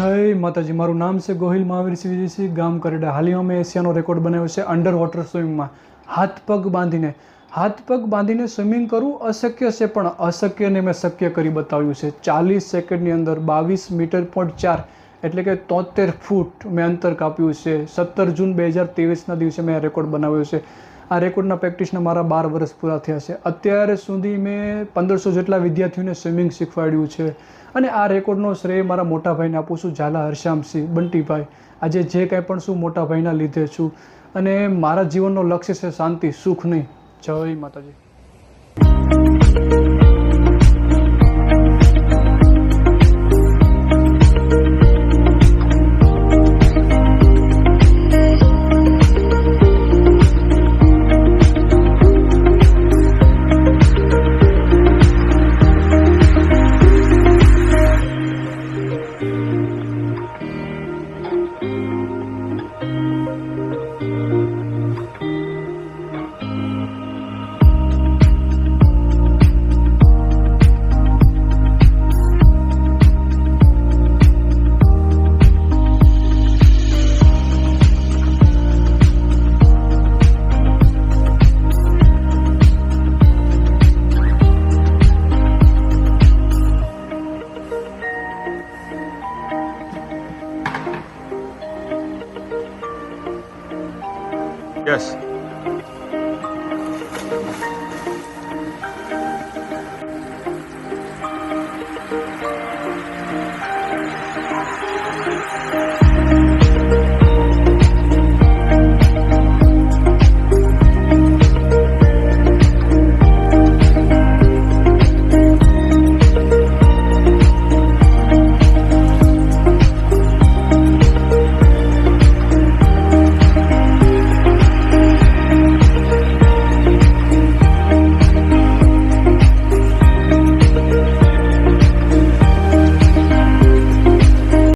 જય માતાજી. મારું નામ છે ગોહિલ મહાવીર સિંહજી ગામ કરેડા. હાલમાં અમે એશિયાનો રેકોર્ડ બનાવ્યો છે અંડર વોટર સ્વિમિંગમાં હાથ પગ બાંધીને. હાથ પગ બાંધીને સ્વિમિંગ કરવું અશક્ય છે, પણ અશક્યને મેં શક્ય કરી બતાવ્યું છે. ચાલીસ સેકન્ડની અંદર બાવીસ મીટર પોઈન્ટ ચાર એટલે કે તોતેર ફૂટ મેં અંતર કાપ્યું છે. સત્તર જૂન બે હજાર ત્રેવીસના દિવસે મેં રેકોર્ડ બનાવ્યો છે. આ રેકોર્ડના પ્રેક્ટિસના મારા બાર વર્ષ પૂરા થયા છે. અત્યારે સુધી મેં પંદરસો જેટલા વિદ્યાર્થીઓને સ્વિમિંગ શીખવાડ્યું છે. અને આ રેકોર્ડનો શ્રેય મારા મોટા ભાઈને આપું છું, ઝાલા હરશ્યામસિંહ, બંટીભાઈ. આજે જે કાંઈ પણ શું મોટા ભાઈના લીધે છું. અને મારા જીવનનો લક્ષ્ય છે શાંતિ, સુખ નહીં. જય માતાજી. Yes.